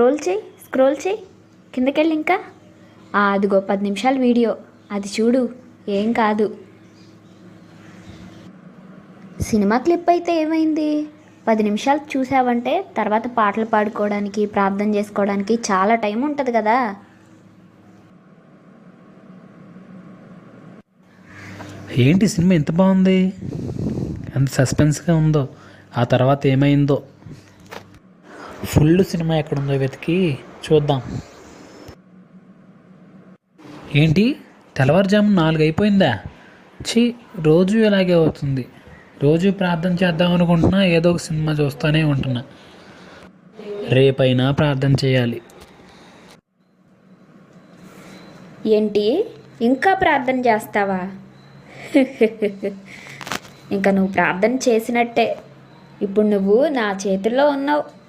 Scroll చేయి scroll చేయి. కిందకెళ్ళి ఇంకా? అదిగో పది నిమిషాల వీడియో. అది చూడు ఏం కాదు. సినిమా క్లిప్ అయితే ఏమైంది? పది నిమిషాలు చూసావంటే తర్వాత పాటలు పాడుకోవడానికి ప్రార్థన చేసుకోవడానికి చాలా టైం ఉంటుంది కదా. ఏంటి సినిమా ఎంత బాగుంది? ఎంత సస్పెన్స్గా ఉందో? ఆ తర్వాత ఏమైందో? ఫుల్ సినిమా ఎక్కడుందో వెతికి చూద్దాం. ఏంటి? తెల్లవారుజాము నాలుగు అయిపోయిందా? ఛీ రోజు ఇలాగే అవుతుంది. రోజు ప్రార్థన చేద్దాం అనుకుంటున్నా ఏదో ఒక సినిమా చూస్తూనే ఉంటున్నా. రేపైనా ప్రార్థన చేయాలి. ఏంటి? ఇంకా ప్రార్థన చేస్తావా? ఇంకా నువ్వు ప్రార్థన చేసినట్టే. ఇప్పుడు నువ్వు నా చేతుల్లో ఉన్నావు.